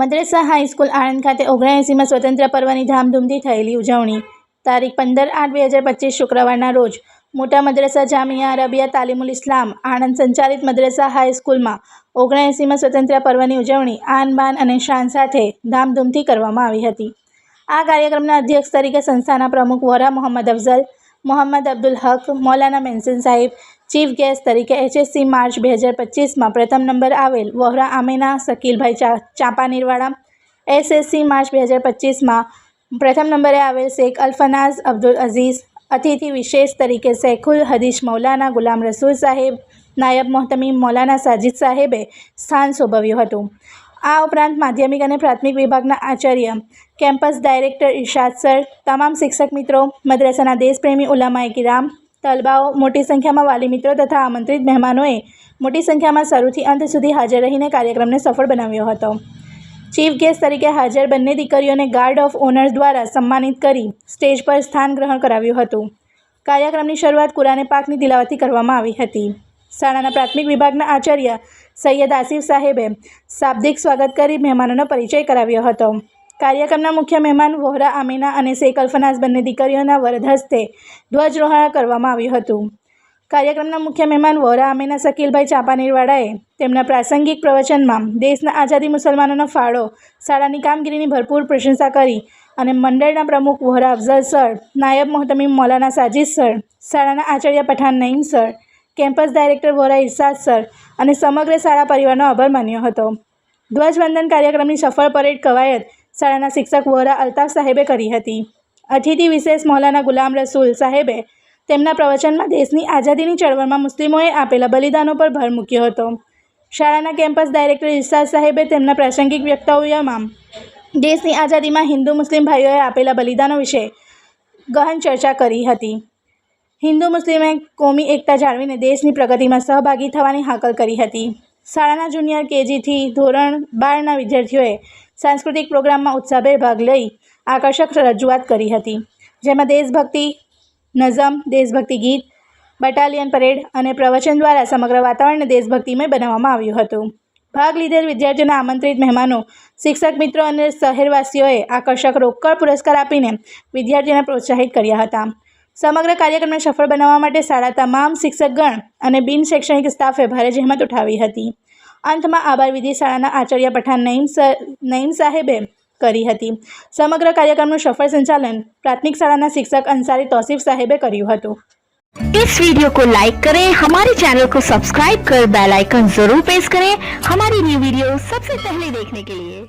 મદ્રેસા high school Anand ખાતે ઓગણએંસીમાં સ્વતંત્ર પર્વની ધામધૂમથી થયેલી ઉજવણી. તારીખ પંદર આઠ બે હજાર પચીસ શુક્રવારના રોજ મોટા મદ્રસા જામિયા અરબિયા તાલીમુલ ઇસ્લામ આણંદ સંચાલિત મદ્રસા હાઈસ્કૂલમાં ઓગણએંસીમાં સ્વતંત્ર પર્વની ઉજવણી આન બાન અને શાન સાથે ધામધૂમથી કરવામાં આવી હતી. આ કાર્યક્રમના અધ્યક્ષ તરીકે સંસ્થાના પ્રમુખ વોરા મોહમ્મદ અફઝલ, મોહમ્મદ અબ્દુલ હક, મૌલાના મેન્સન સાહેબ ચીફ ગેસ્ટ તરીકે એચએસસી માર્ચ બે હજાર પચીસમાં પ્રથમ નંબર આવેલ વોહરા આમેના શકીલભાઈ ચાંપાનીરવાળા એસએસસી માર્ચ બે હજાર પચીસમાં પ્રથમ નંબરે આવેલ શેખ અલ્ફનાઝ અબ્દુલ અઝીઝ, અતિથિ વિશેષ તરીકે શેખુલ હદીશ મૌલાના ગુલામ રસૂલ સાહેબ, નાયબ મોહતમી મૌલાના સાજિદ સાહેબે સ્થાન શોભવ્યું હતું. આ ઉપરાંત માધ્યમિક અને પ્રાથમિક વિભાગના આચાર્ય, કેમ્પસ ડાયરેક્ટર ઇરશાદ સર, તમામ શિક્ષક મિત્રો, મદ્રાસાના દેશપ્રેમી ઉલામાએ કિરામ તલબાઓ મોટી સંખ્યામાં વાલી મિત્રો તથા આમંત્રિત મહેમાનોએ મોટી સંખ્યામાં શરૂથી અંત સુધી હાજર રહીને કાર્યક્રમને સફળ બનાવ્યો હતો. ચીફ ગેસ્ટ તરીકે હાજર બંને દીકરીઓને ગાર્ડ ઓફ ઓનર્સ દ્વારા સન્માનિત કરી સ્ટેજ પર સ્થાન ગ્રહણ કરાવ્યું હતું. કાર્યક્રમની શરૂઆત કુરાને પાકની તિલાવતથી કરવામાં આવી હતી. શાળાના પ્રાથમિક વિભાગના આચાર્ય સૈયદ આસિફ સાહેબે શાબ્દિક સ્વાગત કરી મહેમાનોનો પરિચય કરાવ્યો હતો. કાર્યક્રમના મુખ્ય મહેમાન વોહરા, આમીના અને શેખ અલ્ફનાઝ બંને દીકરીઓના વરદ હસ્તે ધ્વજરોહણ કરવામાં આવ્યું હતું. કાર્યક્રમના મુખ્ય મહેમાન વોરા આમીના, શકીલભાઈ ચાંપાનેરવાળાએ તેમના પ્રાસંગિક પ્રવચનમાં દેશના આઝાદી મુસલમાનોનો ફાળો, શાળાની કામગીરીની ભરપૂર પ્રશંસા કરી અને મંડળના પ્રમુખ વોહરા અફઝલ સર, નાયબ મોહતમીમ મૌલાના સાજીદ સર, શાળાના Acharya Pathan Naeem sir, campus director Vora Irshad sir અને સમગ્ર શાળા પરિવારનો આભાર માન્યો હતો. ધ્વજવંદન કાર્યક્રમની સફળ પરેડ કવાયત શાળાના શિક્ષક વોરા અલ્તાફ સાહેબે કરી હતી. અતિથિ વિશેષ મૌલાના ગુલામ રસૂલ સાહેબે તેમના પ્રવચનમાં દેશની આઝાદીની ચળવળમાં મુસ્લિમોએ આપેલા બલિદાનો પર ભર મૂક્યો હતો. શાળાના કેમ્પસ ડાયરેક્ટર ઇરશાદ સાહેબે તેમના પ્રાસંગિક વ્યક્તવ્યમાં દેશની આઝાદીમાં હિન્દુ મુસ્લિમ ભાઈઓએ આપેલા બલિદાનો વિશે ગહન ચર્ચા કરી હતી. હિન્દુ મુસ્લિમે કોમી એકતા જાળવીને દેશની પ્રગતિમાં સહભાગી થવાની હાકલ કરી હતી. શાળાના જુનિયર કેજીથી ધોરણ બારના વિદ્યાર્થીઓએ સાંસ્કૃતિક પ્રોગ્રામમાં ઉત્સાહભેર ભાગ લઈ આકર્ષક રજૂઆત કરી હતી. જેમાં દેશભક્તિ, નઝમ, દેશભક્તિ ગીત, બટાલિયન પરેડ અને પ્રવચન દ્વારા સમગ્ર વાતાવરણને દેશભક્તિમય બનાવવામાં આવ્યું હતું. ભાગ લીધેલ વિદ્યાર્થીઓના આમંત્રિત મહેમાનો, શિક્ષક મિત્રો અને શહેરવાસીઓએ આકર્ષક રોકડ પુરસ્કાર આપીને વિદ્યાર્થીઓને પ્રોત્સાહિત કર્યા હતા. સમગ્ર કાર્યક્રમને સફળ બનાવવા માટે શાળા તમામ શિક્ષકગણ અને બિન શૈક્ષણિક સ્ટાફે ભારે જહેમત ઉઠાવી હતી. અંતમાં આભાર વિધિ શાળાના આચાર્ય પઠાણ નઈમ સર નઈમ સાહેબે કરી હતી સમગ્ર કાર્યક્રમનું સફળ સંચાલન પ્રાથમિક શાળાના શિક્ષક અંસારી તોસીફ સાહેબે કર્યું હતું इस वीडियो को लाइक करें हमारे चैनल को सब्सक्राइब कर बेल आइकन जरूर प्रेस करें हमारी न्यू वीडियो सबसे पहले देखने के लिए